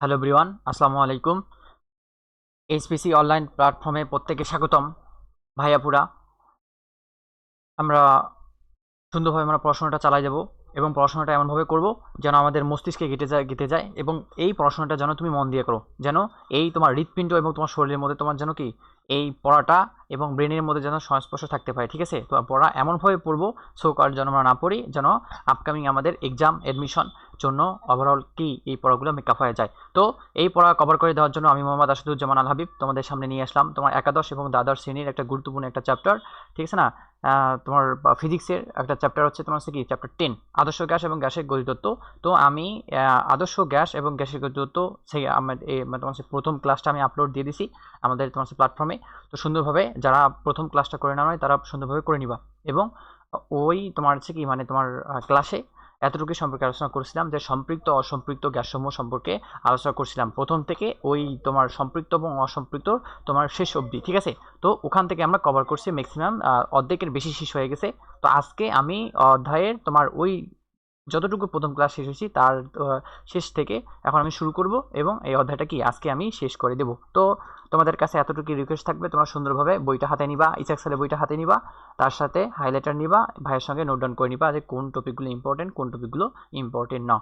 Hello ব্রিওয়ান আসসালামু আলাইকুম HPC online প্ল্যাটফর্মে প্রত্যেকে স্বাগতম। ভাইয়াপুরা আমরা সুন্দরভাবে আমরা পড়াশোনাটা চালাই যাব এবং পড়াশোনাটা এমনভাবে করব যেন আমাদের মস্তিষ্কে গেটে যায় গেঁথে যায় এবং এই পড়াশোনাটা যেন তুমি মন দিয়ে করো। যেন এই তোমার হৃৎপিণ্ড এবং তোমার শরীরের মধ্যে তোমার যেন কি, এই পড়াটা এবং ব্রেনের মধ্যে যেন সংস্পর্শ থাকতে পারে, ঠিক আছে? তো পড়া এমনভাবে পড়ব সো কার যেন আমরা না পড়ি, যেন আপকামিং আমাদের এক্সাম অ্যাডমিশন জন্য ওভারঅল কি এই পড়াগুলো মেকআপ হয়ে যায় তো এই পড়া কভার করে দেওয়ার জন্য আমি মোহাম্মদ আসাদুজ্জামান আল হাবিব তোমাদের সামনে নিয়ে আসলাম। তোমার একাদশ এবং দ্বাদশ শ্রেণির একটা গুরুত্বপূর্ণ একটা চ্যাপ্টার ঠিক আছে না? তোমার ফিজিক্সের একটা চ্যাপ্টার হচ্ছে তোমার হচ্ছে কি? চ্যাপ্টার টেন আদর্শ গ্যাস এবং গ্যাসের গতিতত্ত্ব তো আমি আদর্শ গ্যাস এবং গ্যাসের গতিতত্ত্ব সেই আমার তোমার প্রথম ক্লাসটা আমি আপলোড দিয়ে দিছি আমাদের তোমার প্ল্যাটফর্মে তো সুন্দরভাবে যারা প্রথম ক্লাসটা করে নেওয়া হয় তারা সুন্দরভাবে করে নিবা। এবং ওই তোমার হচ্ছে কি? মানে তোমার ক্লাসে এতটুকু সম্পর্কে আলোচনা করেছিলাম, যে সম্পৃক্ত, অসম্পৃক্ত গ্যাসসমূহ সম্পর্কে আলোচনা করছিলাম। প্রথম থেকে ওই তোমার সম্পৃক্ত এবং অসম্পৃক্ত তোমার শেষ অবধি, ঠিক আছে? তো ওখান থেকে আমরা কভার করছি ম্যাক্সিমাম অর্ধেকের বেশি শেষ হয়ে গেছে। তো আজকে আমি অধ্যায়ের তোমার ওই যতটুকু প্রথম ক্লাস শেষ হয়েছি, তার শেষ থেকে এখন আমি শুরু করব এবং এই অধ্যায়টা কি আজকে আমি শেষ করে দেব। তো তোমাদের কাছে এতটুকু রিকোয়েস্ট থাকবে, তোমরা সুন্দরভাবে বইটা হাতে নিবা ইচ্ছাক্সালে বইটা হাতে নিবা, তার সাথে হাইলাইটার নিবা, ভাইয়ের সঙ্গে নোট ডাউন করে নিবা যে কোন টপিকগুলো ইম্পর্টেন্ট কোন টপিকগুলো ইম্পর্টেন্ট না,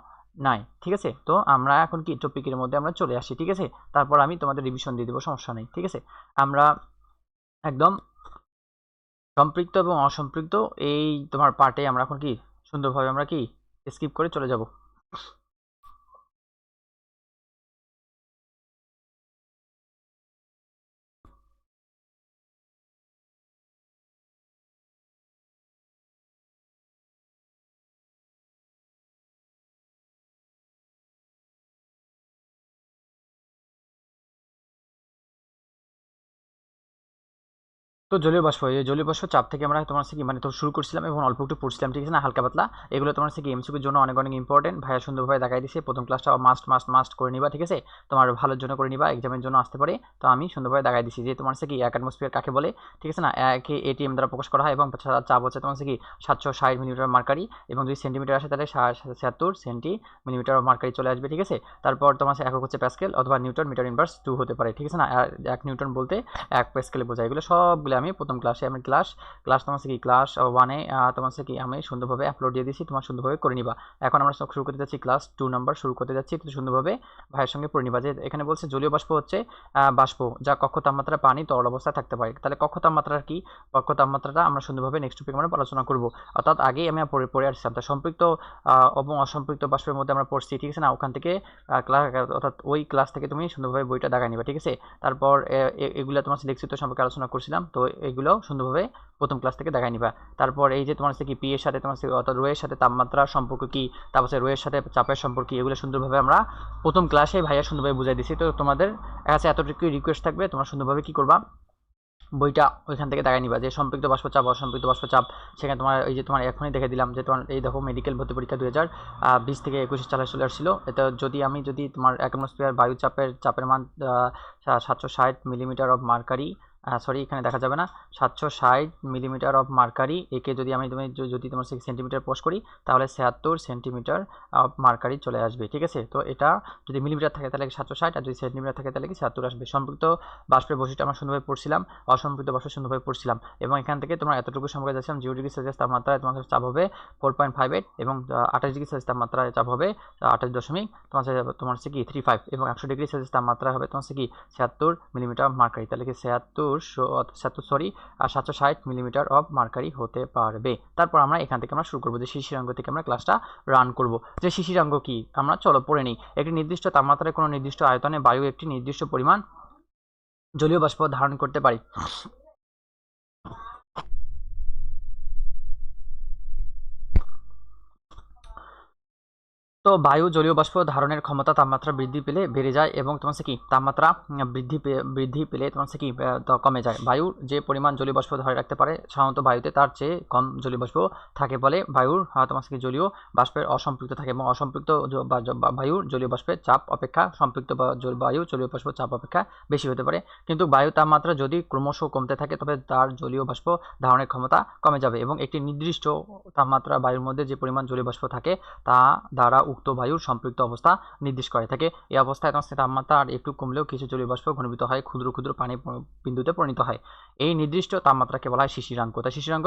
নাই, ঠিক আছে? তো আমরা এখন কি টপিকের মধ্যে আমরা চলে আসি, ঠিক আছে? তারপর আমি তোমাদের রিভিশন দিয়ে দেবো, সমস্যা নেই, ঠিক আছে? আমরা একদম সম্পৃক্ত এবং অসম্পৃক্ত, এই তোমার পার্টে আমরা এখন কি, সুন্দরভাবে আমরা কি স্কিপ করে চলে যাব। তো জলীয় বাষ্প, এই জলীয় বাষ্প চাপ থেকে আমরা তোমার কি মানে তো শুরু করছিলাম এবং অল্প একটু পড়ছিলাম, ঠিক আছে না? হালকা পাতলা। এগুলো তোমার কি এমসিকিউর জন্য অনেক অনেক ইম্পর্টেন্ট ভাইয়া সুন্দরভাবে দেখাই দিছে। প্রথম ক্লাসটা মাস্ট মাস্ট মাস্ট করে নিবা, ঠিক আছে? তোমার ভালোর জন্য করে নিবা এক্সামের জন্য আসতে পারে। তো আমি সুন্দরভাবে দেখাই দিছি যে তোমার কি, এক অ্যাটমসফিয়ার কাকে বলে, ঠিক আছে না? একে এটিএম দ্বারা প্রকাশ করা হয় এবং চাপ হচ্ছে তোমার কি, সাতশো ষাট মিলিমিটার মার্কারি এবং যদি সেন্টিমিটার আসে তাহলে ছিয়াত্তর সেন্টি মিলিমিটার মার্কারি চলে আসবে, ঠিক আছে? তারপর তোমার একক হচ্ছে প্যাসকেল অথবা নিউটন, মিটার ইনভার্স টু হতে পারে, ঠিক আছে না? এক নিউটন বলতে এক প্যাসকেলে বোঝায়। এগুলো সবগুলো আমি প্রথম ক্লাসে আমি ক্লাস ক্লাস তোমার কি ক্লাস ওয়ানে তোমার কি আমি সুন্দরভাবে আপলোড দিয়ে দিয়েছি, তোমার সুন্দরভাবে করে নিবা। এখন আমরা শুরু করতে যাচ্ছি ক্লাস টু নাম্বার শুরু করতে যাচ্ছি তো সুন্দরভাবে ভাইয়ের সঙ্গে পড়ে নিবা। যে এখানে বলছে জলীয় বাষ্প হচ্ছে বাষ্প, যা কক্ষ তাপমাত্রা, পানি, তরল অবস্থায় থাকতে পারে। তাহলে কক্ষ তাপমাত্রা কি? কক্ষ তাপমাত্রাটা আমরা সুন্দরভাবে নেক্সট টপিক আমরা আলোচনা করব। অর্থাৎ আগেই আমি পড়ে পড়ে আসছিলাম তা সম্পৃক্ত এবং অসম্পৃক্ত বাষ্পের মধ্যে আমরা পড়ছি, ঠিক আছে না? ওখান থেকে ক্লাস অর্থাৎ ওই ক্লাস থেকে তুমি সুন্দরভাবে বইটা দেখাই নিবা, ঠিক আছে? তারপর এগুলো তোমার লিখিত সম্পর্কে আলোচনা করছিলাম। তো এগুলো সুন্দরভাবে প্রথম ক্লাস থেকে দেখাই নিবা। তারপর এই যে তোমার হচ্ছে কি পি এর সাথে, তোমার অর্থাৎ রোয়ের সাথে তাপমাত্রার সম্পর্ক কি, তারপর হচ্ছে রোয়ের সাথে চাপের সম্পর্ক কি, এগুলো সুন্দরভাবে আমরা প্রথম ক্লাসে ভাইয়া সুন্দরভাবে বুঝাই দিছি। তো তোমাদের কাছে এতটুকু রিকোয়েস্ট থাকবে, তোমরা সুন্দরভাবে কি করবা? বইটা ওইখান থেকে দেখায় নিবা। যে সম্পৃক্ত বাষ্পচাপ, অসম্পৃক্ত বাষ্পচাপ, সেখানে তোমার এই যে তোমার এখনই দেখে দিলাম যে তোমার, এই দেখো মেডিকেল ভর্তি পরীক্ষা দু হাজার বিশ থেকে একুশে চালে চলে আসছিল। এটা যদি আমি যদি তোমার অ্যাটমসফিয়ার বায়ু চাপের চাপের মান সাতশো ষাট মিলিমিটার অফ মার্কারি সরি এখানে দেখা যাবে না। সাতশো ষাট মিলিমিটার অফ মার্কারি একে যদি আমি তুমি যদি তোমার সিক্স সেন্টিমিটার পোস্ট করি, তাহলে ছিয়াত্তর সেন্টিমিটার অফ মার্কারি চলে আসবে, ঠিক আছে? তো এটা যদি মিলিমিটার থাকে, তাহলে সাতশো ষাট? আর যদি সেন্টিমিটার থাকে, তাহলে কি ছিয়াত্তর আসবে? সম্পৃক্ত বাষ্পের বৈশিষ্ট্য আমরা সুন্দরভাবে পড়ছিলাম, অসম্পৃক্ত বাষ্প সুন্দরভাবে পড়ছিলাম। এবং এখান থেকে তোমরা এতটুকু সম্পর্কে যাচ্ছিলাম জিরো ডিগ্রি সেলসিয়াস তাপমাত্রায় তোমাদের চাপ হবে ফোর পয়েন্ট ফাইভ এইট এবং আঠাশ ডিগ্রি সেলসিয়াস তাপমাত্রায় চাপ হবে আঠাশ দশমিক, তোমার তোমার হচ্ছে কি থ্রি ফাইভ এবং একশো ডিগ্রি সেলসিয়াস তাপমাত্রা হবে তোমার হচ্ছে কি ছিয়াত্তর মিলিমিটার মার্কারি তাহলে কি ছিয়াত্তর ছিয়াত্তর সরি সাতশো ষাট মিলিমিটার অফ মার্কারি হতে পারবে। তারপর আমরা এখান থেকে আমরা শুরু করব যে শিশিরাঙ্গ থেকে আমরা ক্লাসটা রান করব। যে শিশিরাঙ্গ কি? আমরা চলো পড়ে নিই। একটি নির্দিষ্ট তাপমাত্রায় কোনো নির্দিষ্ট আয়তনে বায়ু একটি নির্দিষ্ট পরিমাণ জলীয় বাষ্প ধারণ করতে পারে। তো বায়ু, জলীয় বাষ্প ধারণের ক্ষমতা তাপমাত্রা বৃদ্ধি পেলে বেড়ে যায় এবং তোমার কি? তাপমাত্রা বৃদ্ধি বৃদ্ধি পেলে তোমার কি কমে যায়। বায়ুর যে পরিমাণ জলীয় বাষ্প ধরে রাখতে পারে, সাধারণত বায়ুতে তার চেয়ে কম জলীয় বাষ্প থাকে বলে বায়ুর তোমার কি, জলীয় বাষ্পের অসম্পৃক্ত থাকে এবং অসম্পৃক্ত বায়ুর জলীয় বাষ্পের চাপ অপেক্ষা, সম্পৃক্ত বায়ু জলীয় বাষ্প চাপ অপেক্ষা বেশি হতে পারে। কিন্তু বায়ু তাপমাত্রা যদি ক্রমশ কমতে থাকে, তবে তার জলীয় বাষ্প ধারণের ক্ষমতা কমে যাবে এবং একটি নির্দিষ্ট তাপমাত্রা বায়ুর মধ্যে যে পরিমাণ জলীয় বাষ্প থাকে, তা দ্বারা উক্ত বায়ুর সম্পৃক্ত অবস্থা নির্দেশ করে থাকে। এই অবস্থায় সাথে তাপমাত্রা আর একটু কমলেও কিছু জলীয় বাষ্প ঘনীভূত হয়, ক্ষুদ্র ক্ষুদ্র পানি বিন্দুতে পরিণত হয়। এই নির্দিষ্ট তাপমাত্রাকে বলা হয় শিশিরাঙ্ক তাই শিশিরাঙ্ক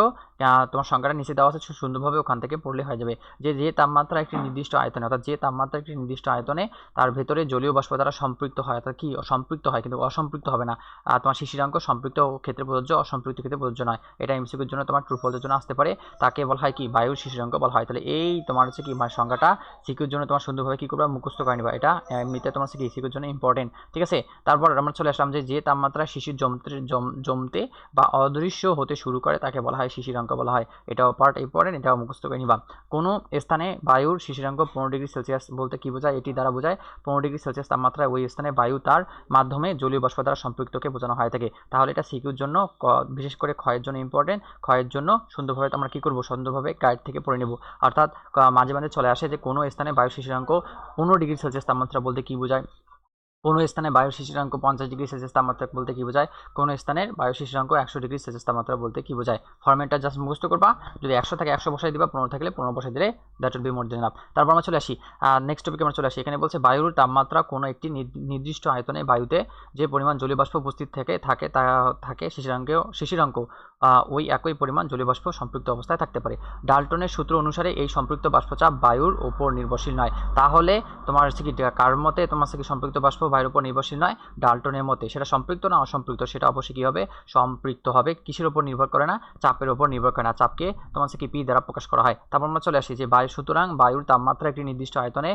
তোমার সংজ্ঞাটা নিচে দেওয়া আছে সুন্দরভাবে ওখান থেকে পড়লে হয়ে যাবে। যে যে তাপমাত্রা একটি নির্দিষ্ট আয়তনে, অর্থাৎ যে তাপমাত্রা একটি নির্দিষ্ট আয়তনে, তার ভেতরে জলীয় বাষ্প দ্বারা সম্পৃক্ত হয়, অর্থাৎ কি সম্পৃক্ত হয়, কিন্তু অসম্পৃক্ত হবে না। আর তোমার শিশিরাঙ্ক সম্পৃক্ত ক্ষেত্রে প্রযোজ্য, অসম্পৃক্ত ক্ষেত্রে প্রযোজ্য নয়। এটা এমসিকিউর জন্য তোমার ট্রুফলদের জন্য আসতে পারে। তাকে বলা হয় কি, বায়ুর শিশিরাঙ্ক বলা হয়। তাহলে এই তোমার হচ্ছে কি মানে সিকিউর জন্য তোমার সুন্দরভাবে কী করবে? মুখস্থ করে নিবা। এটা এমনিতে তোমার হচ্ছে কি সিকিউর জন্য ইম্পর্টেন্ট ঠিক আছে? তারপর আমরা চলে আসলাম যে যে তাপমাত্রা শিশির জমতে জমতে বা অদৃশ্য হতে শুরু করে তাকে বলা হয় শিশিরাঙ্ক বলা হয়। এটাও পার্ট ইম্পর্টেন্ট এটাও মুখস্থ করে নিবা। কোনো স্থানে বায়ুর শিশিরাঙ্ক পনেরো ডিগ্রি সেলসিয়াস বলতে কি বোঝায়? এটি দ্বারা বোঝায় পনেরো ডিগ্রি সেলসিয়াস তাপমাত্রায় ওই স্থানে বায়ু তার মাধ্যমে জলীয় বাষ্প দ্বারা সম্পৃক্তকে বোঝানো হয় থাকে। তাহলে এটা সিকিউর জন্য বিশেষ করে ক্ষয়ের জন্য ইম্পর্টেন্ট ক্ষয়ের জন্য সুন্দরভাবে আমরা কি করব? সুন্দরভাবে গাইড থেকে পড়ে নেব। অর্থাৎ মাঝে মাঝে চলে আসে যে কোনো স্থানে বায়ু শেষাঙ্ক পনেরো ডিগ্রি সেলসিয়াস তাপমাত্রা বলতে কি বোঝায়? কোনো স্থানে বায়ু শিশিরাঙ্ক পঞ্চাশ ডিগ্রি সেলসিয়াস তাপমাত্রা বলতে কি বোঝায়? কোনো স্থানের বায়ু শিশিরাঙ্ক একশো ডিগ্রি সেলসিয়াস তাপমাত্রা বলতে কি বোঝায়? ফর্মেটটা জাস্ট মুখস্থ করবা যদি একশো থাকে একশো বসাই দিবা পনেরো থাকলে পনেরো বসাই দিলে that will be more then তারপর আমরা চলে আসি নেক্সট টপিকে আমরা চলে আসি। এখানে বলছে বায়ুর তাপমাত্রা কোনো একটি নির- নির্দিষ্ট আয়তনে বায়ুতে যে পরিমাণ জলীয় বাষ্প উপস্থিত থেকে থাকে তা থাকে শিশিরাঙ্ক আহ, ওই একই পরিমাণ জলীয় বাষ্প সম্পৃক্ত অবস্থায় থাকতে পারে। ডাল্টনের সূত্র অনুসারে এই সম্পৃক্ত বাষ্পচাপ বায়ুর উপর নির্ভরশীল নয়। তাহলে তোমার হচ্ছে কি কার মতে তোমার হচ্ছে কি সম্পৃক্ত বাষ্প বায়ুর উপর নির্ভরশীল নয়, ডাল্টনের মতে। সেটা সম্পৃক্ত না অসম্পৃক্ত, সেটা অবশ্যই কি হবে? সম্পৃক্ত হবে। কিসের উপর নির্ভর করে না? চাপের উপর নির্ভর করে না। চাপকে তোমার কি পি দ্বারা প্রকাশ করা হয়। তারপর আমরা চলে আসি যে বায়ু, সুতরাং বায়ুর তাপমাত্রা একটি নির্দিষ্ট আয়তনে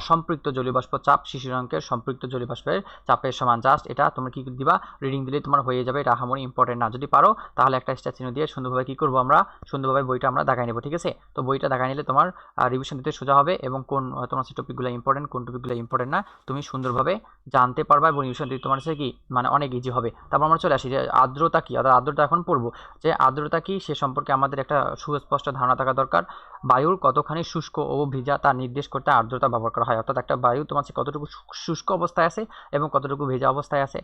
অসম্পৃক্ত জলীয় বাষ্প চাপ শিশিরাঙ্কের সম্পৃক্ত জলীয় বাষ্পের চাপের সমান জাস্ট এটা তোমরা কী দিবা? রিডিং দিলে তোমার হয়ে যাবে। এটা হামরি ইম্পর্টেন্ট না। যদি পারো, তাহলে একটা স্টার চিহ্ন দিয়ে সুন্দরভাবে কী করব আমরা? সুন্দরভাবে বইটা আমরা দেখাই নেব, ঠিক আছে? তো বইটা দেখাই নিলে তোমার রিভিশন দিতে সোজা হবে এবং কোন, তোমার সেই টপিকগুলো ইম্পর্টেন্ট কোন টপিকগুলো ইম্পর্টেন্ট না, তুমি সুন্দরভাবে জানতে পারবা এবং রিভিশন দিতে তোমার হচ্ছে কি? মানে অনেক ইজি হবে। তারপর আমরা চলে আসি যে আর্দ্রতা কী? অর্থাৎ আর্দ্রতা এখন পড়ব যে আর্দ্রতা কী? সে সম্পর্কে আমাদের একটা সুস্পষ্ট ধারণা থাকা দরকার। বায়ুর কতখানি শুষ্ক ও ভিজা তা নির্দেশ করতে আর্দ্রতা ব্যবহার করা হয়। অর্থাৎ একটা বায়ু তোমার কতটুকু শুষ্ক অবস্থায় আছে এবং কতটুকু ভেজা অবস্থায় আছে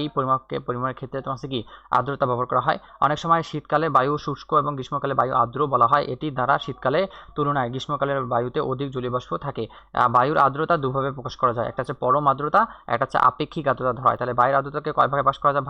এই পরিমাপকে পরিমাণের ক্ষেত্রে তোমার কি? আর্দ্রতা ব্যবহার করা হয়। অনেক সময় শীতকালে বায়ু শুষ্ক এবং গ্রীষ্মকালে বায়ু আর্দ্র বলা হয়। এটি দ্বারা শীতকালে তুলনায় গ্রীষ্মকালের বায়ুতে অধিক জলীয় বাষ্প থাকে বায়ুর আর্দ্রতা দুভাবে প্রকাশ করা যায়। একটা হচ্ছে পরম আর্দ্রতা একটা হচ্ছে আপেক্ষিক আর্দ্রতা ধরা হয় তাহলে বায়ুর আর্দ্রতাকে কয় ভাগে প্রকাশ করা যায়?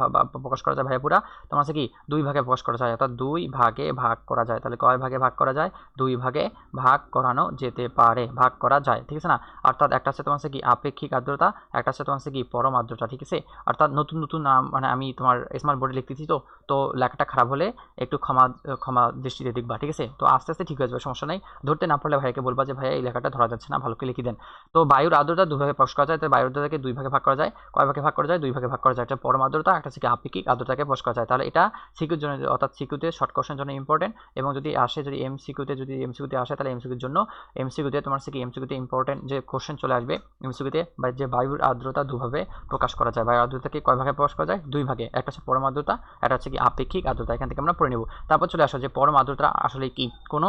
প্রকাশ করা যায় ভাইয়া পুরা? তোমার হচ্ছে কি, দুই ভাগে প্রকাশ করা যায়। অর্থাৎ দুই ভাগে ভাগ করা যায়। তাহলে কয় ভাগে ভাগ করা যায়? দুই ভাগে ভাগ করানো যেতে পারে, ভাগ করা যায়। ঠিক আছে না? অর্থাৎ একটা হচ্ছে তোমার হচ্ছে কি, আপেক্ষিক আর্দ্রতা, একটা হচ্ছে তোমার হচ্ছে কি, পরম আর্দ্রতা। ঠিক আছে? অর্থাৎ নতুন নতুন নাম মানে আমি তোমার স্মার্ট বোর্ডে লিখতেছি তো তো লেখাটা খারাপ হলে একটু ক্ষমা ক্ষমা দৃষ্টিতে দেখবা। ঠিক আছে? তো আস্তে আস্তে ঠিক হয়ে যাবে, সমস্যা নেই। ধরতে না পারলে ভাইকে বলবা যে, ভাইয়া, এই লেখাটা ধরা যাচ্ছে না, ভালো করে লিখে দেন। তো বায়ুর আর্দ্রতা দুই ভাগে প্রকাশ করা যায়। তাই বায়ুর আর্দ্রতাকে দুই ভাগে ভাগ করা যায়, কয় ভাগে ভাগ করা যায়? দুই ভাগে ভাগ করা যায়। একটা পরম আর্দ্রতা, একটা হচ্ছে আপেক্ষিক আর্দ্রতাকে প্রকাশ করা যায়। তাহলে এটা সিকিউর জন্য, অর্থাৎ সিকিউতে শর্ট কোশ্চেন জন্য ইম্পর্টেন্ট এবং যদি আসে, যদি এম সিকিউতে, যদি এম সিকিউতে আসে, তাহলে এম সিকিউর জন্য এম সিকিউতে তোমার কি এম সিকিউতে ইম্পর্টেন্ট যে কোশ্চেন চলে আসবে এম সিকিউতে বা যে বায়ুর আর্দ্রতা দুভাবে প্রকাশ করা যায়। বায়ুর আর্দ্রতাকে কয় ভাগে প্রকাশ করা যায়? দুই ভাগে। একটা হচ্ছে পরম আর্দ্রতা, একটা হচ্ছে কি আপেক্ষিক আর্দ্রতা। এখান থেকে আমরা পড়ে নেব। তারপর চলে আসো যে পরম আর্দ্রতা আসলে কি? কোনো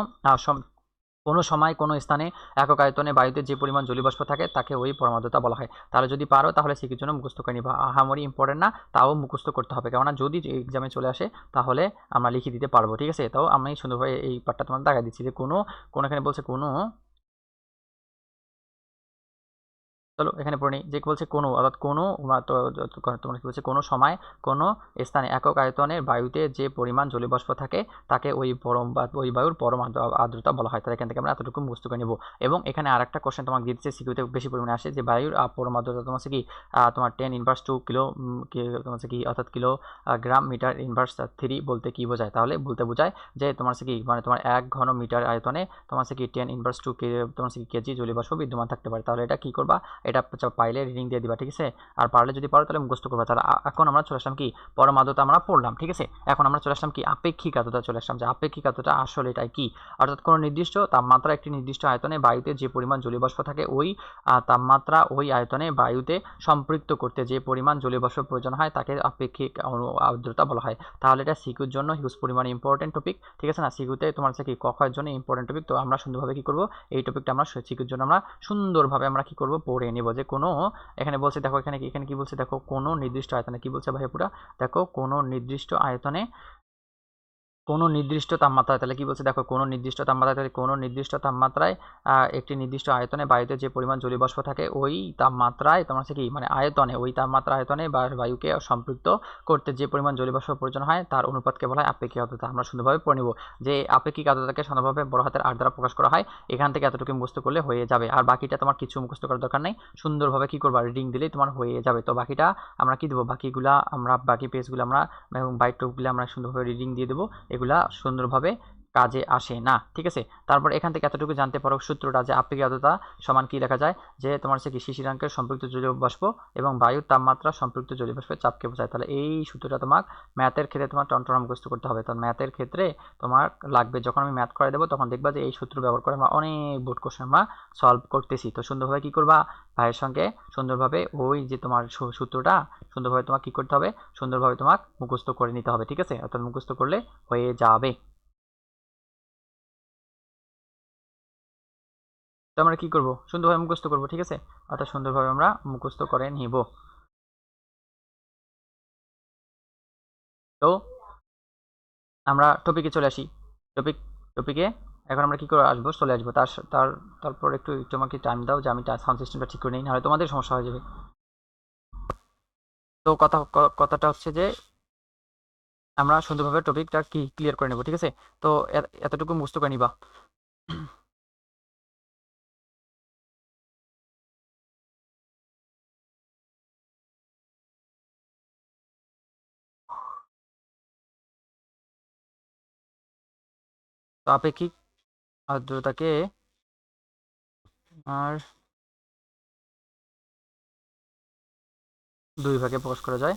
কোনো সময়, কোনো স্থানে একক আয়তনে বায়ুতে যে পরিমাণ জলীবাষ্প থাকে, তাকে ওই পরমাদ্রতা বলা হয়। তাহলে যদি পারো, তাহলে সে জন্য মুখস্থ করে নিবা। আহামরি ইম্পর্টেন্ট না, তাও মুখস্থ করতে হবে। কেননা যদি এক্সামে চলে আসে, তাহলে আমরা লিখে দিতে পারব, ঠিক আছে? তাও আমি সুন্দরভাবে এই পার্টটা তোমার দেখা দিচ্ছি যে কোনো কোনোখানে বলছে কোনো চলো এখানে পড়ে নিই, যে বলছে, কোনো, অর্থাৎ কোনো তোমার কি বলছে, কোনো সময়, কোনো স্থানে একক আয়তনের বায়ুতে যে পরিমাণ জলীয়বাষ্প থাকে, তাকে ওই পরম, বা ওই বায়ুর পরম আর্দ্রতা বলা হয়। তাহলে এখান থেকে আমরা এতটুকু মুখস্থ করে নেব। এবং এখানে আরেকটা কোশ্চেন তোমাকে দিচ্ছে সিকিউতে বেশি পরিমাণে আসে, যে বায়ুর পরম আর্দ্রতা তোমার কি তোমার টেন ইনভার্স টু কিলো তোমার কি, অর্থাৎ kilo gram metre inverse three বলতে কি বোঝায়? তাহলে বলতে বোঝায় যে তোমার কি মানে তোমার এক ঘন মিটার আয়তনে তোমার কি টেন ইনভার্স টু কে তোমার কি, কেজি জলীয়বাষ্প বিদ্যমান থাকতে পারে। তাহলে এটা কি করবা? এটা পাইলে রিডিং দিয়ে দিবা, ঠিক আছে? আর পারলে যদি পারো তাহলে মুখস্থ করবা। তাহলে এখন আমরা চলে আসলাম কি? পরম আর্দ্রতা আমরা পড়লাম, ঠিক আছে? এখন আমরা চলে আসলাম কি? আপেক্ষিক আর্দ্রতা চলে আসলাম। যে আপেক্ষিক আর্দ্রতা আসলে এটাই কি? অর্থাৎ কোনো নির্দিষ্ট তাপমাত্রা একটি নির্দিষ্ট আয়তনে বায়ুতে যে পরিমাণ জলীয়বাষ্প থাকে, ওই তাপমাত্রা ওই আয়তনে বায়ুতে সম্পৃক্ত করতে যে পরিমাণ জলীয়বাষ্প প্রয়োজন হয়, তাকে আপেক্ষিক আর্দ্রতা বলা হয়। তাহলে এটা সিকিউর জন্য হিউজ পরিমাণ ইম্পর্টেন্ট টপিক ঠিক আছে না? সিকিউতে তোমার হচ্ছে কি কখয়ের জন্য ইম্পর্টেন্ট টপিক তো আমরা সুন্দরভাবে কি করব? এই টপিকটা আমরা সিকিউর জন্য আমরা সুন্দরভাবে আমরা কি করব? পড়ে নেব। যে কোনো, এখানে বলছে দেখো, এখানে এখানে কি বলছে দেখো, কোনো নির্দিষ্ট আয়তনে কি বলছে ভাই পুরা? দেখো কোনো নির্দিষ্ট আয়তনে কোনো নির্দিষ্ট তাপমাত্রায়, তাহলে কি বলছে? দেখো, কোনো নির্দিষ্ট তাপমাত্রায়, তাহলে কোনো নির্দিষ্ট তাপমাত্রায় একটি নির্দিষ্ট আয়তনে বায়ুতে যে পরিমাণ জলীয় বাষ্প থাকে, ওই তাপমাত্রায় তোমার হচ্ছে কি? মানে আয়তনে, ওই তাপমাত্রা আয়তনে বা বায়ুকে সম্পৃক্ত করতে যে পরিমাণ জলীয় বাষ্প প্রয়োজন হয়, তার অনুপাতকে বলা হয়? আপেক্ষিক আর্দ্রতা। আমরা সুন্দরভাবে পড়ে নিব যে আপেক্ষিক আর্দ্রতাকে সাধারণভাবে বড় হাতের আর দ্বারা প্রকাশ করা হয়। এখান থেকে এতটুকু মুখস্থ করলে হয়ে যাবে। আর বাকিটা তোমার কিছু মুখস্থ করার দরকার নেই। সুন্দরভাবে কি করবা? রিডিং দিলেই তোমার হয়ে যাবে। তো বাকিটা আমরা কি দেবো? বাকিগুলা আমরা, বাকি পেজগুলো আমরা, এবং বাইক টুকগুলো আমরা সুন্দরভাবে রিডিং দিয়ে দেবো। এগুলা সুন্দরভাবে কাজে আসে না, ঠিক আছে? তারপর এখান থেকে এতটুকু জানতে পারো সূত্রটা যে আপেক্ষিক আর্দ্রতা সমান কি লেখা যায়? যে তোমার হচ্ছে কি শিশিরাঙ্কের সম্পৃক্ত জলীয় বাষ্প এবং বায়ুর তাপমাত্রা সম্পৃক্ত জলীয় বাষ্পের চাপকে বোঝায়। তাহলে এই সূত্রটা তোমার ম্যাথের ক্ষেত্রে তোমার টনটনা মুখস্থ করতে হবে। তো ম্যাথের ক্ষেত্রে তোমার লাগবে, যখন আমি ম্যাথ করে দেবো, তখন দেখবা যে এই সূত্র ব্যবহার করে আমরা অনেক বোর্ড কোশ্চেন আমরা সলভ করতেছি। তো সুন্দরভাবে কি করবা? ভাইয়ের সঙ্গে সুন্দরভাবে ওই যে তোমার সূত্রটা সুন্দরভাবে তোমার কি করতে হবে? সুন্দরভাবে তোমার মুখস্থ করে নিতে হবে, ঠিক আছে? অর্থাৎ মুখস্থ করলে হয়ে যাবে। তো আমরা কি করব? সুন্দরভাবে মুখস্থ করব, ঠিক আছে? অর্থাৎ সুন্দরভাবে আমরা মুখস্থ করে নিব। তো আমরা টপিকে চলে আসি। টপিক টপিকে এখন আমরা কি করে আসব? চলে আসব। তার তার, তারপর একটু একটু আমাকে টাইম দাও যে আমি সাউন্ড সিস্টেমটা ঠিক করে নিই, নাহলে তোমাদের সমস্যা হয়ে যাবে। তো কথা কথাটা হচ্ছে যে আমরা সুন্দরভাবে টপিকটা কি ক্লিয়ার করে নেব, ঠিক আছে? তো এতটুকু মুখস্থ করে নিবা। তো আপেক্ষিক আর্দ্রতাকে আর দুই ভাগে প্রকাশ করা যায়।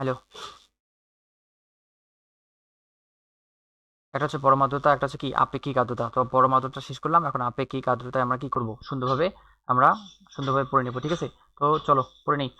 হ্যালো একটা হচ্ছে পরম আর্দ্রতা, একটা হচ্ছে কি আপেক্ষিক আর্দ্রতা। তো পরম আর্দ্রতা শেষ করলাম, এখন আপেক্ষিক আর্দ্রতায় আমরা কি করব? সুন্দরভাবে আমরা সুন্দরভাবে পড়ে নেব, ঠিক আছে? তো চলো, পড়ে নিই।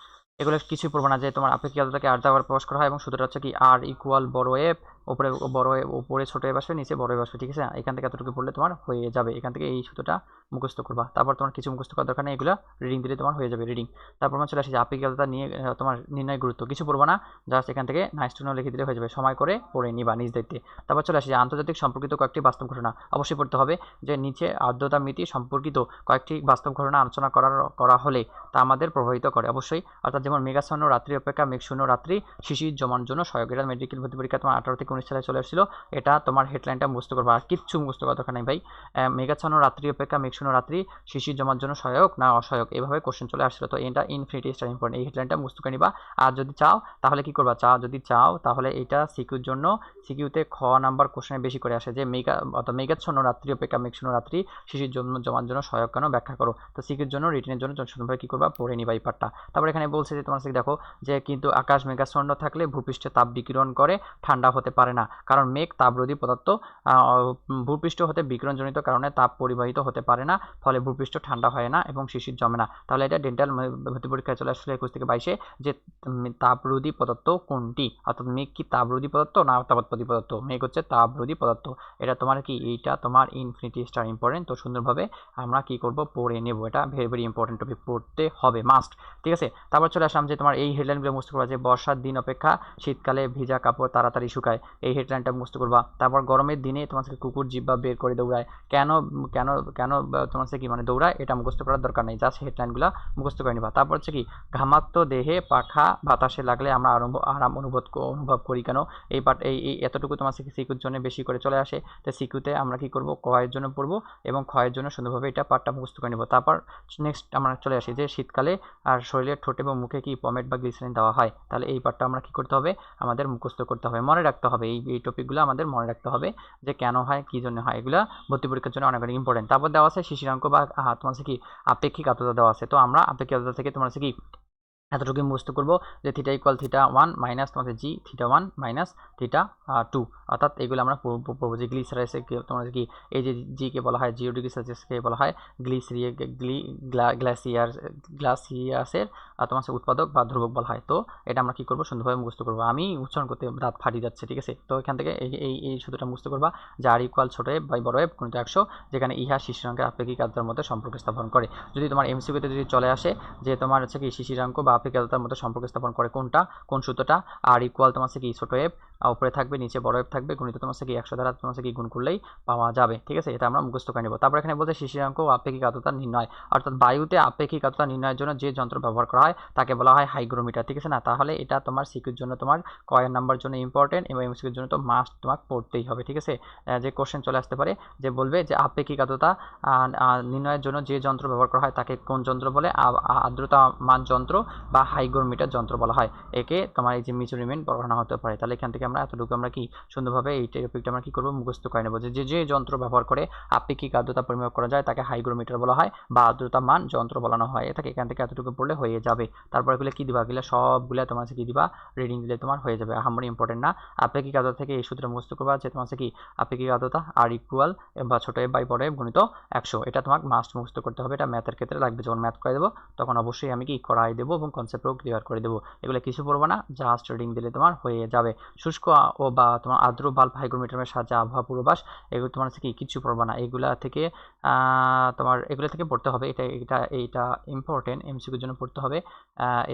এগুলো কিছুই পড়ব না যে তোমার আপেক্ষিক আর্দ্রতাকে আর প্রকাশ করা হয় এবং সূত্রটা হচ্ছে কি আর ইকুয়াল বড় এফ উপরে বড় এ উপরে ছোট আসবে নিচে বড় আসবে ঠিক আছে? এখান থেকে এতটুকু পড়লে তোমার হয়ে যাবে। এখান থেকে এই সূত্রটা মুখস্থ করবা। তারপর তোমার কিছু মুখস্থ করার দরকার নেই, এগুলো রিডিং দিলে তোমার হয়ে যাবে রিডিং তারপর আমরা চলে আসি যে আপেক্ষিক আর্দ্রতা নিয়ে তোমার নির্ণয় গুরুত্ব। কিছু পড়ব না জাস্ট এখান থেকে নাইস টু লিখে দিলে হয়ে যাবে। সময় করে পড়ে নিবা নিজ দায়িত্বে। তারপর চলে আসি যে আন্তর্জাতিক সম্পর্কিত কয়েকটি বাস্তব ঘটনা। অবশ্যই পড়তে হবে যে নিচে আর্দ্রতা মিতি সম্পর্কিত কয়েকটি বাস্তব ঘটনা আলোচনা করার, করা হলে তা আমাদের প্রভাবিত করে। অবশ্যই, অর্থাৎ যেমন মেঘাচ্ছন্ন রাত্রি অপেক্ষা, মেঘশূন্য রাত্রি, শিশির জমার জন্য সহায়ক এটা মেডিকেল ভর্তি পরীক্ষা তোমার আঠারো থেকে উনিশ সালে চলে এসেছিল এটা তোমার হেডলাইনটা মুখস্থ করব। আর কিচ্ছু মুখস্থ করার দরকার নেই ভাই। মেঘাচ্ছন্ন রাত্রি অপেক্ষা, মেঘশূন্য রাত্রি, শিশির জমার জন্য সহায়ক না অসহায়ক? এভাবে কোশ্চেন চলে আসছিল। তো এটা ইনফিনিটি স্টার ইম্পর্টেন্ট এই হেডলাইনটা মুখস্থ করে নিবা। আর যদি চাও, তাহলে কি করবা? চাও যদি চাও, তাহলে এটা সিকিউর জন্য সিকিউতে খ নাম্বার কোশ্চেনে বেশি করে আসে যে মেগা অর্থাৎ মেঘাচ্ছন্ন রাত্রি অপেক্ষা, মেঘশূন্য রাত্রি, শিশির জন্ম জমার জন্য সহায়ক কেন? ব্যাখ্যা করো। তো সিকিউর জন্য রিটেনের জন্য সুন্দরভাবে কি করবা? পড়ে নিবা এই পার্টটা তারপর এখানে বলছে যে তোমার দেখো যে কিন্তু আকাশ মেঘাচ্ছন্ন থাকলে ভূপৃষ্ঠে তাপ বিকিরণ করে, ঠান্ডা হতে পারে। না। কারণ মেঘ তাপরোধী পদার্থ ভূপৃষ্ঠ হতে বিকিরণজনিত কারণে তাপ পরিবাহিত হতে পারে না, ফলে ভূপৃষ্ঠ ঠান্ডা হয় না এবং শিশির জমে না। তাহলে এটা ডেন্টাল ভর্তি পরীক্ষায় চলে আসলে একুশ থেকে বাইশে যে তাপরোধী পদার্থ কোনটি? অর্থাৎ মেঘ কি তাপরোধী পদার্থ না তাপরোধী পদার্থ? মেঘ হচ্ছে তাপরোধী পদার্থ। এটা তোমার কি, এইটা তোমার ইনফিনিটি স্টার ইম্পর্টেন্ট তো সুন্দরভাবে আমরা কি করব? পড়ে নেব। এটা ভেরি ভেরি ইম্পর্টেন্ট টপিক পড়তে হবে মাস্ট ঠিক আছে? তারপর চলে আসলাম যে তোমার এই হেডলাইনগুলো মুখস্থ করবা যে বর্ষার দিন অপেক্ষা, শীতকালে ভিজা কাপড় তাড়াতাড়ি শুকায়। এই হেডলাইনটা মুখস্থ করবা। তারপর গরমের দিনে তোমার থেকে কুকুর, জিব্বা বের করে দৌড়ায়। কেন কেন কেন তোমার থেকে কি মানে দৌড়ায়, এটা মুখস্থ করার দরকার নেই। জাস্ট হেডলাইনগুলো মুখস্থ করে নিবা। তারপর হচ্ছে কি, ঘামাক্ত দেহে পাখা বাতাসে লাগলে আমরা আরম্ভ, আরাম অনুভব অনুভব করি কেন? এই পার্ট এই এই এতটুকু তোমার থেকে সিকুর জন্য বেশি করে চলে আসে। তো সিকুতে আমরা কি করব? কয়ের জন্য পড়ব এবং ক্ষয়ের জন্য সুন্দরভাবে এটা পার্টটা মুখস্থ করে নেব। তারপর নেক্সট আমরা চলে আসি যে শীতকালে আর শরীরের ঠোঁটে এবং মুখে কি পমেট বা গ্লিসারিন দেওয়া হয়? তাহলে এই পার্টটা আমরা কি করতে হবে? আমাদের মুখস্থ করতে হবে। মনে রাখতে হবে এই এই টপিকগুলো আমাদের মনে রাখতে হবে যে কেন হয়, কী জন্য হয়, এগুলো ভর্তি পরীক্ষার জন্য অনেক অনেক ইম্পর্টেন্ট তারপর দেওয়া আছে শিশিরাঙ্ক বা তোমার কি, আপেক্ষিক আর্দ্রতা দেওয়া আছে। তো আমরা আপেক্ষিক আর্দ্রতা থেকে তোমার কি এতটুকু মুখস্থ করব যে theta equal theta one minus তোমাদের G theta one minus theta two অর্থাৎ এগুলো আমরা পড়ব- যে গ্লিসারাইসে তোমার কি, এই যে জিকে বলা হয় জিরো ডিগ্রি সেলসিয়াসকে বলা হয় গ্লিসিরিয়ে গ্লি গ্লাসিয়ার গ্লাসিয়াসের তোমার উৎপাদক বা ধ্রুবক বলা হয়। তো এটা আমরা কি করব? সুন্দরভাবে মুখস্থ করব। আমি উচ্চারণ করতে দাঁত ফাটি যাচ্ছে, ঠিক আছে? তো এখান থেকে এই এই সূত্রটা মুখস্থ করবা যে আর ইকুয়াল ছোট এফ বাই বড় এফ গুণিত একশো, যেখানে ইহা শিশিরাঙ্কের আপেক্ষিক আর্দ্রতার মধ্যে সম্পর্ক স্থাপন করে। যদি তোমার এমসিকিউতে যদি চলে আসে, যে তোমার হচ্ছে কি শিশিরাঙ্ক বা আপেক্ষিক মধ্যে সম্পর্ক স্থাপন করে কোনটা? কোন সূত্রটা? আর ইকুয়াল তোমার হচ্ছে কি ছোট এফ উপরে থাকবে, নিচে বড় এফ থাকবে, গুণিত তোমার কি একশো দ্বারা তোমার কি গুণ করলেই পাওয়া যাবে, ঠিক আছে? এটা আমরা মুখস্থ করে নেব। তারপর এখানে বলছে শিশিরাঙ্ক ও আপেক্ষিক আর্দ্রতা নির্ণয়। অর্থাৎ বায়ুতে আপেক্ষিক আর্দ্রতা নির্ণয়ের জন্য যে যন্ত্র ব্যবহার করা হয়, তাকে বলা হয় হাইগ্রোমিটার, ঠিক আছে না? তাহলে এটা তোমার সিকিউর জন্য তোমার কয়ের নাম্বার জন্য ইম্পর্টেন্ট এবং এমসিকিউর জন্য তো মাস্ট তোমাকে পড়তেই হবে, ঠিক আছে? যে কোশ্চেন চলে আসতে পারে, যে বলবে যে আপেক্ষিক আর্দ্রতা নির্ণয়ের জন্য যে যন্ত্র ব্যবহার করা হয়, তাকে কোন যন্ত্র বলে? আর্দ্রতা মান যন্ত্র বা হাইগ্রোমিটার যন্ত্র বলা হয়। একে তোমার এই যে মেজারমেন্ট পড়ানো হতে পারে। তাহলে এখান থেকে আমরা, এতটুকু আমরা কি সুন্দরভাবে এই টপিকটা আমরা কি করব, মুখস্থ করে নেব। যে যে যন্ত্র ব্যবহার করে আপেক্ষিক আর্দ্রতা পরিমাপ করা যায়, তাকে হাইগ্রোমিটার বলা হয় বা আর্দ্রতা মান যন্ত্র বলানো হয়। এটাকে এখান থেকে এতটুকু পড়লে হয়ে যাবে। তারপর এগুলো কি দিবা? এগুলো সবগুলো তোমার কি দিবা? রিডিং দিলে তোমার হয়ে যাবে। আহামরি ইম্পর্টেন্ট না। আপেক্ষিক আর্দ্রতা থেকে এই সূত্র মুখস্থ করবা যে তোমার কি আপেক্ষিক আর্দ্রতা আর ইকুয়াল বা ছোট এফ বাই বড় এফ গুণিত একশো। এটা তোমাকে মাস্ট মুখস্থ করতে হবে। এটা ম্যাথের ক্ষেত্রে লাগবে। যখন ম্যাথ করে দেবো, তখন অবশ্যই আমি কি করাই দেবো এবং কনসেপ্টও ক্লিয়ার করে দেবো। এগুলো কিছু পড়ব না জাস্ট রিডিং দিলে তোমার হয়ে যাবে। শুষ্ক ও বা তোমার আর্দ্র বাল্ব হাইগ্রোমিটারের সাহায্যে আবহাওয়া পূর্বাভাস, এগুলো তোমার হচ্ছে কি, কিছু পড়বা না। এগুলা থেকে তোমার এগুলো থেকে পড়তে হবে। এটা এটা, এইটা ইম্পর্টেন্ট এমসিকিউর জন্য পড়তে হবে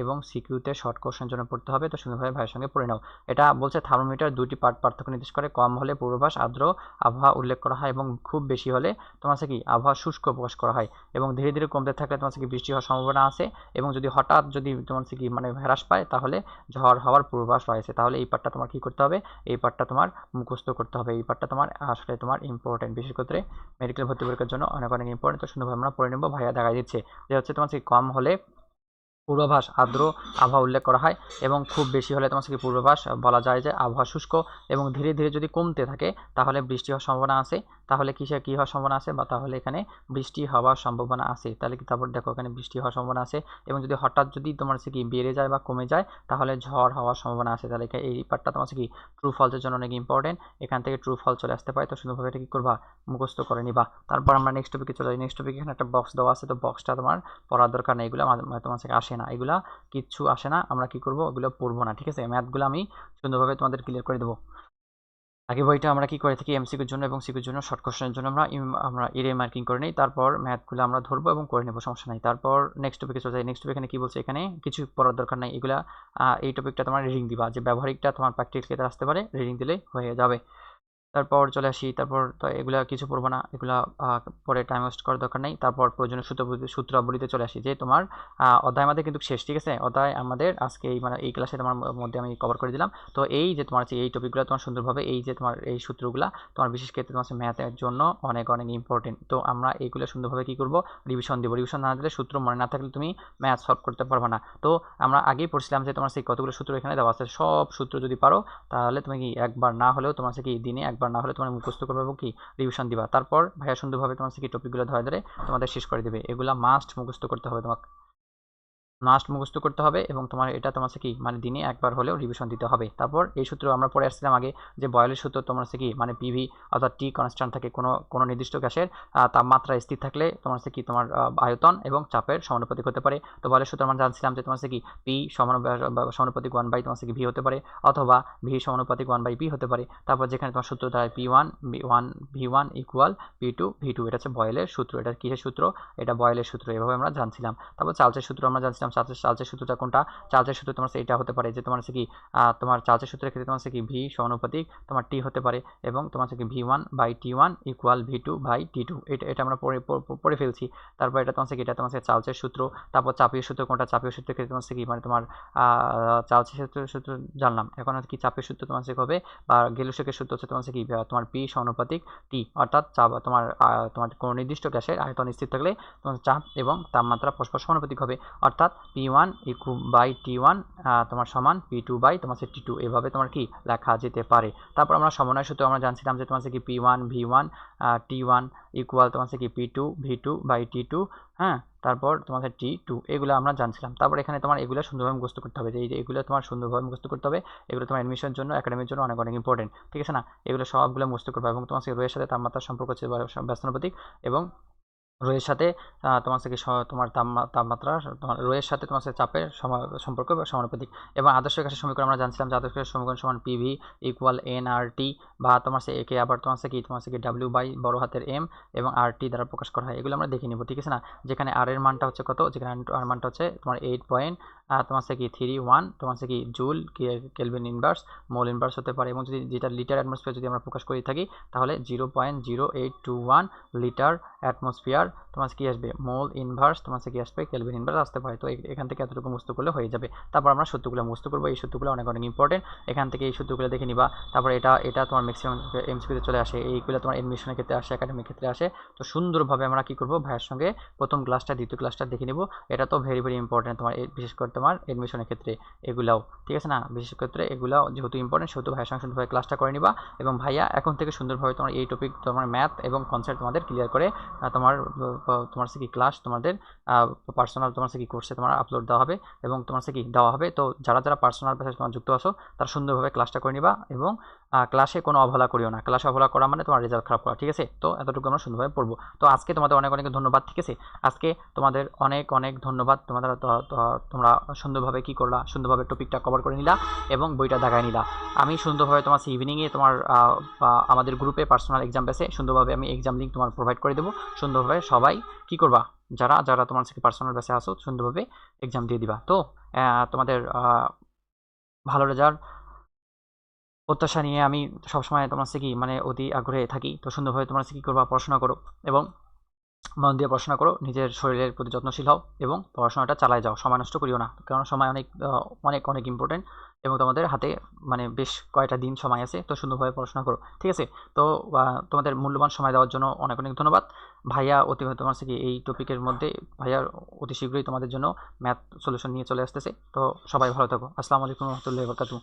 এবং সিকিউতে শর্ট কোশ্চেন জন্য পড়তে হবে। তো সুন্দরভাবে ভাইয়ের সঙ্গে পড়ে নাও। এটা বলছে থার্মোমিটার দুটি পার্ট পার্থক্য নির্দেশ করে। কম হলে পূর্বাভাস, আর্দ্র আবহাওয়া উল্লেখ করা হয় এবং খুব বেশি হলে তোমার কি, আবহাওয়া শুষ্ক প্রকাশ করা হয় এবং ধীরে ধীরে কমতে থাকলে তোমার কি, বৃষ্টি হওয়ার সম্ভাবনা আছে এবং যদি হঠাৎ যদি তোমার কি মানে হ্রাস পায়, তাহলে ঝড় হওয়ার পূর্বাভাস রয়েছে। তাহলে এই পার্টটা তোমার কি করতে হবে। এই পার্টটা তোমার মুখস্থ করতে হবে। এই পার্টটা তোমার আসলে তোমার ইম্পর্টেন্ট বিশেষ করে মেডিকেল ভর্তি পরীক্ষার জন্য অনেক অনেক ইম্পর্টেন্ট তো সুন্দরভাবে আমরা পড়ে নেব। ভাইয়া দেখা দিচ্ছে। যে হচ্ছে তোমার সেই কম হলে পূর্বাভাস, আর্দ্র আবহাওয়া উল্লেখ করা হয় এবং খুব বেশি হলে তোমার কি পূর্বাভাস বলা যায় যে আবহাওয়া শুষ্ক এবং ধীরে ধীরে যদি কমতে থাকে তাহলে বৃষ্টি হওয়ার সম্ভাবনা আছে। তাহলে কিসে কী হওয়ার সম্ভাবনা আছে বা তাহলে এখানে বৃষ্টি হওয়ার সম্ভাবনা আছে। তাহলে কি তারপর দেখো এখানে বৃষ্টি হওয়ার সম্ভাবনা আছে এবং যদি হঠাৎ যদি তোমার হচ্ছে কি বেড়ে যায় বা কমে যায় তাহলে ঝড় হওয়ার সম্ভাবনা আছে। তাহলে এই পার্টটা তোমার কি ট্রু ফলসের জন্য অনেক ইম্পর্টেন্ট এখান থেকে ট্রু ফল চলে আসতে পারে। তো সুন্দরভাবে এটা কী করবা? মুখস্থ করে নিবা। তারপর আমরা নেক্সট টপিকে চলে যাই। নেক্সট টপিকে এখানে একটা বক্স দেওয়া আছে। তো বক্সটা তোমার পড়ার দরকার নেই। এগুলো তোমার থেকে আসে না, এগুলা কিচ্ছু আসে না, আমরা কি করব? ওগুলো পড়ব না, ঠিক আছে? ম্যাথগুলো আমি সুন্দরভাবে তোমাদের ক্লিয়ার করে দেবো। আগে বইটা আমরা কি করে থাকি? এমসিকিউর জন্য এবং সিকিউর জন্য শর্ট কোশ্চেনের জন্য আমরা আমরা এরিয়া মার্কিং করে নিই, তারপর ম্যাথগুলো আমরা ধরবো এবং করে নেব, সমস্যা নাই। তারপর নেক্সট টপিকে চলে যাই। নেক্সট টপিক এখানে কি বলছে? এখানে কিছু পড়ার দরকার নাই, এগুলা এই টপিকটা তোমার রিডিং দিবা, যে ব্যবহারিকটা তোমার প্র্যাকটিস ক্ষেত্রে আসতে পারে রিডিং দিলে হয়ে যাবে। তারপর চলে আসি, তারপর তো এগুলা কিছু পড়ব না, এগুলা পরে টাইম ওয়েস্ট করার দরকার নেই, তারপর প্রয়োজনীয় সূত্র সূত্রাবলীতে চলে আসি, যে তোমার অধ্যায় আমাদের কিন্তু শেষ, ঠিক আছে? অধ্যায় আমাদের আজকে এই মানে এই ক্লাসে তোমার মধ্যে আমি কভার করে দিলাম, তো এই যে তোমার হচ্ছে এই টপিকগুলো তোমার সুন্দরভাবে, এই যে তোমার এই সূত্রগুলো, তোমার বিশেষ ক্ষেত্রে তোমার ম্যাথের জন্য অনেক অনেক ইম্পর্টেন্ট তো আমরা এইগুলো সুন্দরভাবে কি করব? রিভিশন দেবো রিভিশন না দিলে সূত্র মনে না থাকলে তুমি ম্যাথ সলভ করতে পারবে না, তো আমরা আগেই পড়ছিলাম যে তোমার সেই কতগুলো সূত্র এখানে দেওয়া আছে, সব সূত্র যদি পারো, তাহলে তুমি কি একবার না হলেও তোমার কি দিনে একবার না হলে তোমার মুখস্থ করবে এবং কি? রিভিশন দিবা। তারপর ভাইয়া সুন্দরভাবে তোমার হচ্ছে কি টপিকগুলো ধরে ধরে তোমাদের শেষ করে দেবে। এগুলা মাস্ট মুখস্থ করতে হবে তোমাকে। মাস্ট মুখস্থ করতে হবে এবং তোমার এটা তোমার কি মানে দিনে একবার হলেও রিভিশন দিতে হবে। তারপর এই সূত্র আমরা পড়ে আসছিলাম আগে যে বয়লের সূত্র তোমার কি মানে পিভি অর্থাৎ টি কনস্ট্যান্ট থাকে কোনো কোনো নির্দিষ্ট গ্যাসের তাপমাত্রা স্থির থাকলে তোমার কি, তোমার আয়তন এবং চাপের সমানুপাতিক হতে পারে। তো বয়লের সূত্র আমরা জানছিলাম যে তোমার কি পি সমান সমানুপাতিক ওয়ান বাই তোমার কি ভি হতে পারে অথবা ভি সমানুপাতিক ওয়ান বাই পি হতে পারে। তারপর যেখানে তোমার সূত্র দাঁড়ায় P one one V one equal P two V two এটা হচ্ছে বয়েলের সূত্র, এটা কিসের সূত্র? এটা বয়েলের সূত্র, এভাবে আমরা জানছিলাম। তারপর চার্লসের সূত্র আমরা জানছিলাম চার্লসের চার্লসের সূত্রটা কোনটা? চার্লসের সূত্র তোমার এটা হতে পারে। যে তোমার হচ্ছে কি তোমার চার্লসের সূত্রের ক্ষেত্রে তোমার হচ্ছে কি ভি সমানুপাতিক, তোমার টি হতে পারে এবং তোমার হচ্ছে কি V one by T one equal V two by T two এটা এটা আমরা পড়ে, পড়ে- ফেলছি। তারপর এটা তোমার হচ্ছে এটা তোমার চার্লসের সূত্র। তারপর চাপীয় সূত্র কোনটা? চাপীয় সূত্রের ক্ষেত্রে তোমার কি মানে তোমার চার্লসের সূত্র সূত্র জানলাম। এখন হচ্ছে কি, চাপের সূত্র তোমার হচ্ছে হবে? বা গেলুসেকের সূত্র হচ্ছে তোমার হচ্ছে কি তোমার পি সমানুপাতিক টি অর্থাৎ চাপ, তোমার তোমার কোনো নির্দিষ্ট গ্যাসের আয়তন স্থির থাকলে তোমার চাপ এবং তাপমাত্রা পরস্পর সমানুপাতিক হবে। অর্থাৎ P one equal by T one তোমার সমান পি টু বাই তোমার টি টু এভাবে তোমার কি লেখা যেতে পারে? তারপর আমরা সমন্বয় সূত্র, আমরা জানছিলাম যে তোমার কি P one V one T one equal তোমার কি P two V two by T two হ্যাঁ? তারপর তোমাদের টি টু এগুলো আমরা জানছিলাম। তারপর এখানে তোমার এগুলো সুন্দরভাবে মুখস্থ করতে হবে এই যে এগুলো তোমার সুন্দরভাবে মুখস্থ করতে হবে, এগুলো তোমার অ্যাডমিশনের জন্য একাডেমির জন্য অনেক অনেক ইম্পর্টেন্ট ঠিক আছে না? এগুলো সবগুলো মুখস্থ করবে এবং তোমার রোয়ের সাথে তাপমাত্রার সম্পর্ক হচ্ছে ব্যস্তানুপাতিক এবং রোয়ের সাথে তোমার থেকে তোমার তাপমা- তাপমাত্রা তোমার, রোয়ের সাথে তোমার সাথে চাপের সম্পর্ক সমানুপাতিক। এবং আদর্শ গ্যাসের সমীকরণ আমরা জানছিলাম যে আদর্শ গ্যাসের সমীকরণ সমান PV equal N R T বা তোমার সে একে আবার তোমার সে কি, তোমার সে কি ডাব্লিউ বাই বড় হাতের এম এবং আর টি দ্বারা প্রকাশ করা হয়। এগুলো আমরা দেখে নিব, ঠিক আছে না? যেখানে আর এর মানটা হচ্ছে কত? যেখানে আর মানটা হচ্ছে তোমার এইট পয়েন্ট তোমার সে কি থ্রি ওয়ান তোমার সে কি joule kelvin inverse mole inverse হতে পারে। এবং যদি যেটা লিটার অ্যাটমসফিয়ার যদি আমরা প্রকাশ করে থাকি, তাহলে zero point zero eight two one litre atmosphere তোমার কি আসবে? মোল ইনভার্স তোমার কি আসবে? কেলভিন ইনভার্স আসতে পারে। তো এখান থেকে এতটুকু মুস্ত করলে হয়ে যাবে। তারপর আমরা সূত্রগুলো মুস্ত করব। এই সূত্রগুলো অনেক অনেক ইম্পর্টেন্ট এখান থেকে এই সূত্রগুলো দেখে নিবা। তারপর এটা এটা তোমার ম্যাক্সিমাম এমসিকিউতে চলে আসে। এইগুলো তোমার এডমিশনের ক্ষেত্রে আসে একাডেমিক ক্ষেত্রে আসে। তো সুন্দরভাবে আমরা কি করব? ভাইয়ের সঙ্গে প্রথম ক্লাসটা দ্বিতীয় ক্লাসটা দেখে নিব। এটা তো ভেরি ভেরি ইম্পর্টেন্ট তোমার বিশেষ করে তোমার এডমিশনের ক্ষেত্রে এগুলাও, ঠিক আছে না? বিশেষ ক্ষেত্রে এগুলো যেহেতু ইম্পর্টেন্ট সেহেতু ভাইয়ের সঙ্গে সুন্দরভাবে ক্লাসটা করে নিবা এবং ভাইয়া এখন থেকে সুন্দরভাবে তোমার এই টপিক তোমার ম্যাথ এবং কনসেপ্ট তোমাদের ক্লিয়ার করে তোমার তোমার সে কি ক্লাস তোমাদের পার্সোনাল তোমার সে কি কোর্সে তোমার আপলোড দেওয়া হবে এবং তোমার সে কি দেওয়া হবে। তো যারা যারা পার্সোনাল বেসে তোমার যুক্ত আসো তারা সুন্দরভাবে ক্লাসটা করে নিবা এবং ক্লাসে কোনো অবহেলা করিও না। ক্লাসে অবহেলা করা মানে তোমার রেজাল্ট খারাপ করা, ঠিক আছে? তো এতটুকু আমরা সুন্দরভাবে পড়ব। তো আজকে তোমাদের অনেক অনেক ধন্যবাদ, ঠিক আছে? আজকে তোমাদের অনেক অনেক ধন্যবাদ। তোমাদের তোমরা সুন্দরভাবে কি করলা? সুন্দরভাবে টপিকটা কভার করে নিলা এবং বইটা দেখায় নিলা। আমি সুন্দরভাবে তোমার ইভিনিংয়ে তোমার আমাদের গ্রুপে পার্সোনাল এক্সাম বেসে সুন্দরভাবে আমি এক্সাম লিঙ্ক তোমার প্রোভাইড করে দেবো। সুন্দরভাবে সবাই কি করবা? যারা যারা তোমার সাথে পার্সোনাল বেসে আসো সুন্দরভাবে এক্সাম দিয়ে দিবা। তো তোমাদের ভালো রেজাল্ট প্রত্যাশা নিয়ে আমি সবসময় তোমার সাথে কি মানে অতি আগ্রহে থাকি। তো সুন্দরভাবে তোমার সাথে কি করবা পড়াশোনা করো এবং মন দিয়ে পড়াশোনা করো, নিজের শরীরের প্রতি যত্নশীল হও এবং পড়াশোনাটা চালায় যাও, সময় নষ্ট করিও না। কারণ সময় অনেক অনেক অনেক ইম্পর্টেন্ট এবং তোমাদের হাতে মানে বেশ কয়েকটা দিন সময় আছে, তো সুন্দরভাবে পড়াশোনা করো, ঠিক আছে? তো তোমাদের মূল্যবান সময় দেওয়ার জন্য অনেক অনেক ধন্যবাদ। ভাইয়া অতি তোমার সাথে কি এই টপিকের মধ্যে ভাইয়া অতি শীঘ্রই তোমাদের জন্য ম্যাথ সলিউশন নিয়ে চলে আসতেছে। তো সবাই ভালো থাকো। আসসালামু আলাইকুম রহমতুল্লাহ বরকাতু